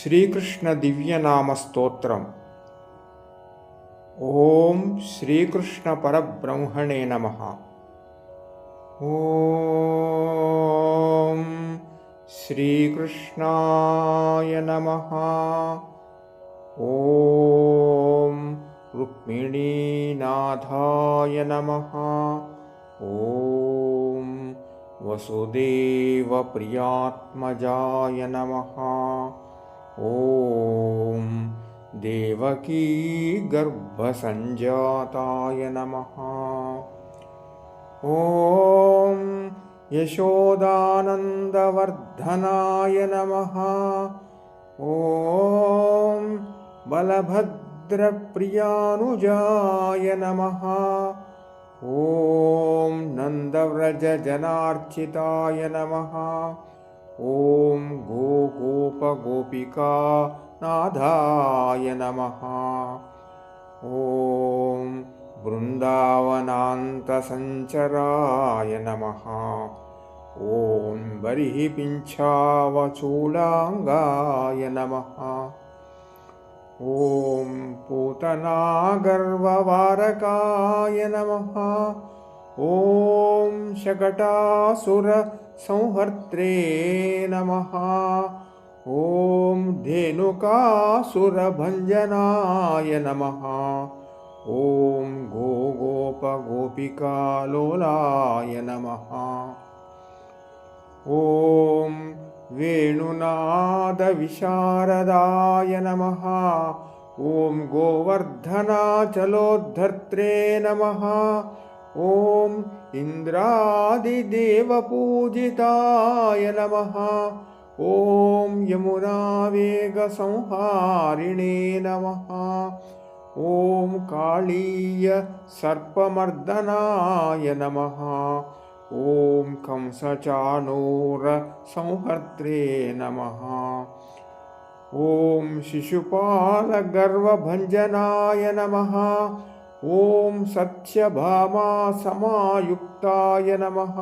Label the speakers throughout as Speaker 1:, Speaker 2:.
Speaker 1: श्रीकृष्णदिव्यनामस्तोत्रम्। ॐ श्रीकृष्णपरब्रह्मणे नमः। ॐ श्रीकृष्णाय नमः। ॐ रुक्मिणीनाथाय नमः। ॐ वसुदेवप्रियात्मजाय नमः ॐ देवकीगर्भसञ्जाताय नमः। ॐ यशोदानन्दवर्धनाय नमः। ॐ बलभद्रप्रियानुजाय नमः। ॐ नन्दव्रजजनार्चिताय नमः ॐ गोगोपगोपिका नाथाय नमः। ॐ बृन्दावनान्तसञ्चराय नमः। ॐ बर्हिपिञ्छावचूडाङ्गाय नमः। ॐ पूतनागर्ववारकाय नमः। ॐ शकटासुरसंहर्त्रे नमः। ॐ धेनुकासुरभञ्जनाय नमः। ॐ गोगोपगोपिकालोलाय नमः। ॐ वेणुनादविशारदाय नमः। ॐ गोवर्धनाचलोद्धर्त्रे नमः ॐ इन्द्रादिदेवपूजिताय नमः। ॐ यमुनावेगसंहारिणे नमः। ॐ काळीय सर्पमर्दनाय नमः। ॐ कंसचाणूरसंहर्त्रे नमः। ॐ शिशुपालगर्वभञ्जनाय नमः ॐ सत्यभामासमायुक्ताय नमः।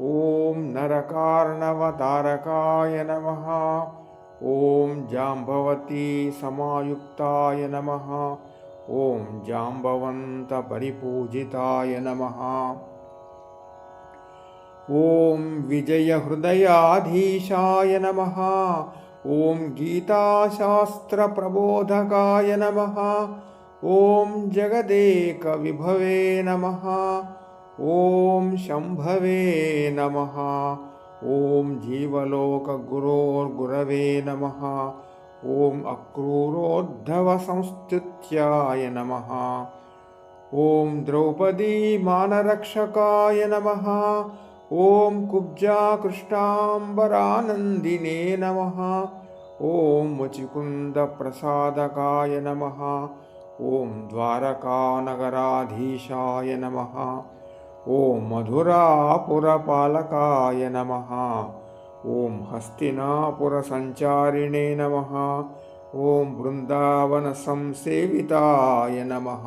Speaker 1: ॐ नरकार्णवतारकाय नमः। ॐ जाम्बवतीसमायुक्ताय नमः। ॐ जाम्बवन्तपरिपूजिताय नमः। ॐ विजयहृदयाधीशाय नमः। ॐ गीताशास्त्रप्रबोधकाय नमः ॐ जगदेकविभवे नमः। ॐ शम्भवे नमः। ॐ जीवलोकगुरोर्गुरवे नमः। ॐ अक्रूरोद्धवसंस्तुत्याय नमः। ॐ द्रौपदीमानरक्षकाय नमः। ॐ कुब्जाकृष्णाम्बरानन्दिने नमः। ॐ मुचिकुन्दप्रसादकाय नमः ॐ द्वारकानगराधीशाय नमः। ॐ मधुरापुरपालकाय नमः। ॐ हस्तिनापुरसञ्चारिणे नमः। ॐ वृन्दावनसंसेविताय नमः